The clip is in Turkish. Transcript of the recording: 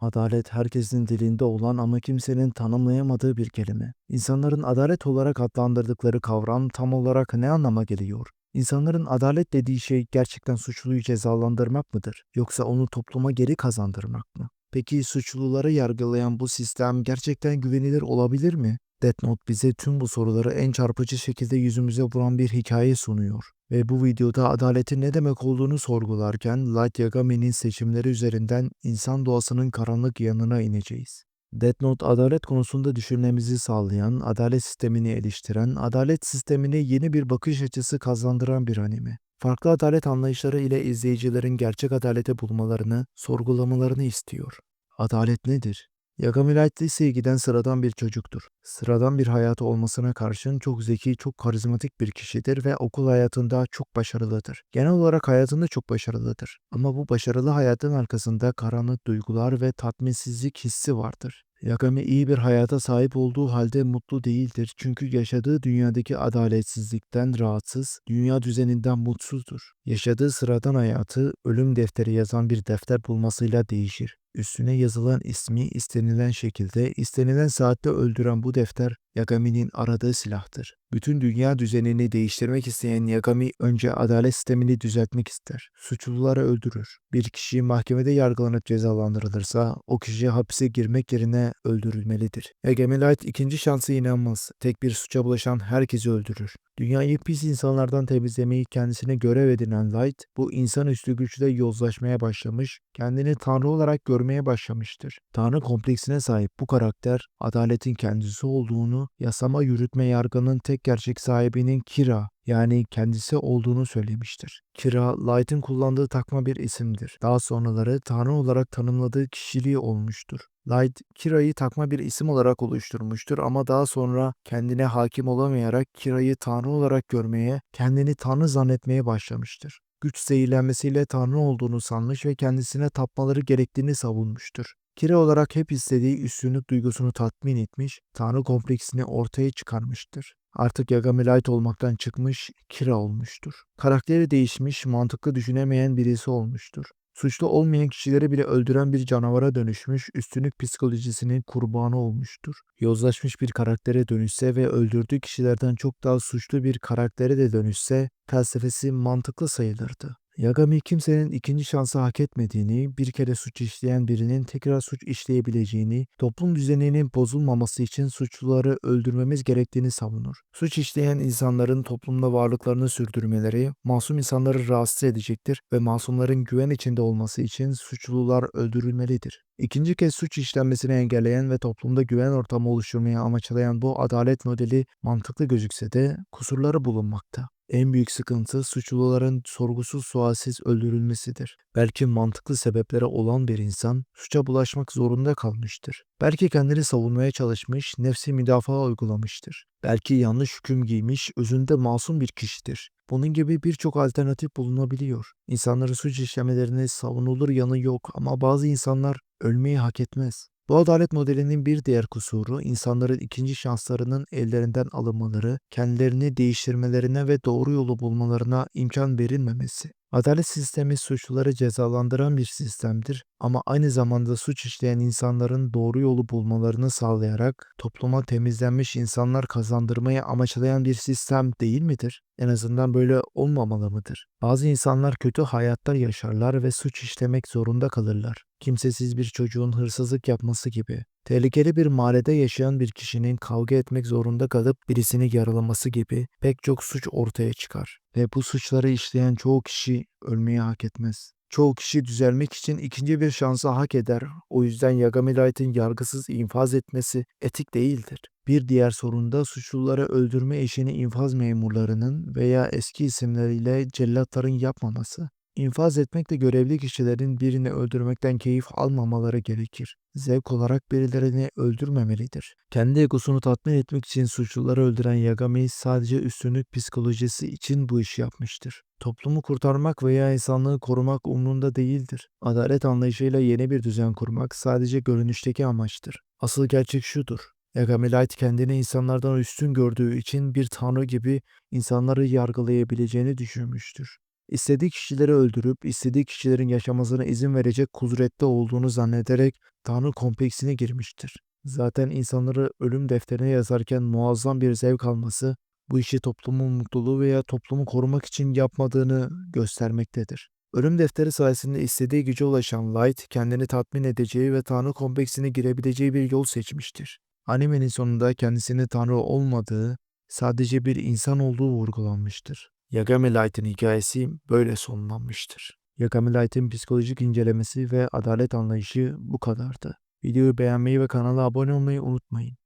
Adalet herkesin dilinde olan ama kimsenin tanımlayamadığı bir kelime. İnsanların adalet olarak adlandırdıkları kavram tam olarak ne anlama geliyor? İnsanların adalet dediği şey gerçekten suçluyu cezalandırmak mıdır? Yoksa onu topluma geri kazandırmak mı? Peki suçluları yargılayan bu sistem gerçekten güvenilir olabilir mi? Death Note bize tüm bu soruları en çarpıcı şekilde yüzümüze vuran bir hikaye sunuyor. Ve bu videoda adaletin ne demek olduğunu sorgularken Light Yagami'nin seçimleri üzerinden insan doğasının karanlık yanına ineceğiz. Death Note adalet konusunda düşünmemizi sağlayan, adalet sistemini eleştiren, adalet sistemine yeni bir bakış açısı kazandıran bir anime. Farklı adalet anlayışları ile izleyicilerin gerçek adalete bulmalarını, sorgulamalarını istiyor. Adalet nedir? Yagami Light liseye giden sıradan bir çocuktur. Sıradan bir hayatı olmasına karşın çok zeki, çok karizmatik bir kişidir ve okul hayatında çok başarılıdır. Genel olarak hayatında çok başarılıdır. Ama bu başarılı hayatın arkasında karanlık duygular ve tatminsizlik hissi vardır. Yagami iyi bir hayata sahip olduğu halde mutlu değildir çünkü yaşadığı dünyadaki adaletsizlikten rahatsız, dünya düzeninden mutsuzdur. Yaşadığı sıradan hayatı ölüm defteri yazan bir defter bulmasıyla değişir. Üstüne yazılan ismi istenilen şekilde, istenilen saatte öldüren bu defter Yagami'nin aradığı silahtır. Bütün dünya düzenini değiştirmek isteyen Yagami önce adalet sistemini düzeltmek ister. Suçluları öldürür. Bir kişi mahkemede yargılanıp cezalandırılırsa o kişi hapise girmek yerine öldürülmelidir. Yagami Light ikinci şansı inanmaz. Tek bir suça bulaşan herkesi öldürür. Dünyayı pis insanlardan temizlemeyi kendisine görev edinen Light, bu insanüstü güçle yozlaşmaya başlamış, kendini tanrı olarak görmeye başlamıştır. Tanrı kompleksine sahip bu karakter, adaletin kendisi olduğunu, yasama yürütme yargının tek gerçek sahibinin Kira, yani kendisi olduğunu söylemiştir. Kira, Light'ın kullandığı takma bir isimdir. Daha sonraları Tanrı olarak tanımladığı kişiliği olmuştur. Light, Kira'yı takma bir isim olarak oluşturmuştur ama daha sonra kendine hakim olamayarak Kira'yı Tanrı olarak görmeye, kendini Tanrı zannetmeye başlamıştır. Güç zehirlenmesiyle Tanrı olduğunu sanmış ve kendisine tapmaları gerektiğini savunmuştur. Kira olarak hep istediği üstünlük duygusunu tatmin etmiş, Tanrı kompleksini ortaya çıkarmıştır. Artık Yagami Light olmaktan çıkmış, Kira olmuştur. Karakteri değişmiş, mantıklı düşünemeyen birisi olmuştur. Suçlu olmayan kişileri bile öldüren bir canavara dönüşmüş, üstünlük psikolojisinin kurbanı olmuştur. Yozlaşmış bir karaktere dönüşse ve öldürdüğü kişilerden çok daha suçlu bir karaktere de dönüşse felsefesi mantıklı sayılırdı. Yagami kimsenin ikinci şansı hak etmediğini, bir kere suç işleyen birinin tekrar suç işleyebileceğini, toplum düzeninin bozulmaması için suçluları öldürmemiz gerektiğini savunur. Suç işleyen insanların toplumda varlıklarını sürdürmeleri masum insanları rahatsız edecektir ve masumların güven içinde olması için suçlular öldürülmelidir. İkinci kez suç işlenmesini engelleyen ve toplumda güven ortamı oluşturmaya amaçlayan bu adalet modeli mantıklı gözükse de kusurları bulunmakta. En büyük sıkıntı suçluların sorgusuz sualsiz öldürülmesidir. Belki mantıklı sebeplere olan bir insan suça bulaşmak zorunda kalmıştır. Belki kendini savunmaya çalışmış, nefsi müdafaa uygulamıştır. Belki yanlış hüküm giymiş, özünde masum bir kişidir. Bunun gibi birçok alternatif bulunabiliyor. İnsanların suç işlemelerine savunulur yanı yok ama bazı insanlar ölmeyi hak etmez. Bu adalet modelinin bir diğer kusuru insanların ikinci şanslarının ellerinden alınmaları, kendilerini değiştirmelerine ve doğru yolu bulmalarına imkan verilmemesi. Adalet sistemi suçluları cezalandıran bir sistemdir ama aynı zamanda suç işleyen insanların doğru yolu bulmalarını sağlayarak topluma temizlenmiş insanlar kazandırmayı amaçlayan bir sistem değil midir? En azından böyle olmamalı mıdır? Bazı insanlar kötü hayatlar yaşarlar ve suç işlemek zorunda kalırlar. Kimsesiz bir çocuğun hırsızlık yapması gibi. Tehlikeli bir mahallede yaşayan bir kişinin kavga etmek zorunda kalıp birisini yaralaması gibi pek çok suç ortaya çıkar. Ve bu suçları işleyen çoğu kişi ölmeyi hak etmez. Çoğu kişi düzelmek için ikinci bir şansı hak eder. O yüzden Yagami Light'ın yargısız infaz etmesi etik değildir. Bir diğer sorun da suçluları öldürme işini infaz memurlarının veya eski isimleriyle cellatların yapmaması. İnfaz etmekle görevli kişilerin birini öldürmekten keyif almamaları gerekir. Zevk olarak birilerini öldürmemelidir. Kendi egosunu tatmin etmek için suçluları öldüren Yagami sadece üstünlük psikolojisi için bu işi yapmıştır. Toplumu kurtarmak veya insanlığı korumak umrunda değildir. Adalet anlayışıyla yeni bir düzen kurmak sadece görünüşteki amaçtır. Asıl gerçek şudur. Yagami Light kendini insanlardan üstün gördüğü için bir tanrı gibi insanları yargılayabileceğini düşünmüştür. İstediği kişileri öldürüp istediği kişilerin yaşamasına izin verecek kudrette olduğunu zannederek Tanrı kompleksine girmiştir. Zaten insanları ölüm defterine yazarken muazzam bir zevk alması bu işi toplumun mutluluğu veya toplumu korumak için yapmadığını göstermektedir. Ölüm defteri sayesinde istediği güce ulaşan Light kendini tatmin edeceği ve Tanrı kompleksine girebileceği bir yol seçmiştir. Animenin sonunda kendisinin Tanrı olmadığı, sadece bir insan olduğu vurgulanmıştır. Yagami Light'ın hikayesi böyle sonlanmıştır. Yagami Light'ın psikolojik incelemesi ve adalet anlayışı bu kadardı. Videoyu beğenmeyi ve kanala abone olmayı unutmayın.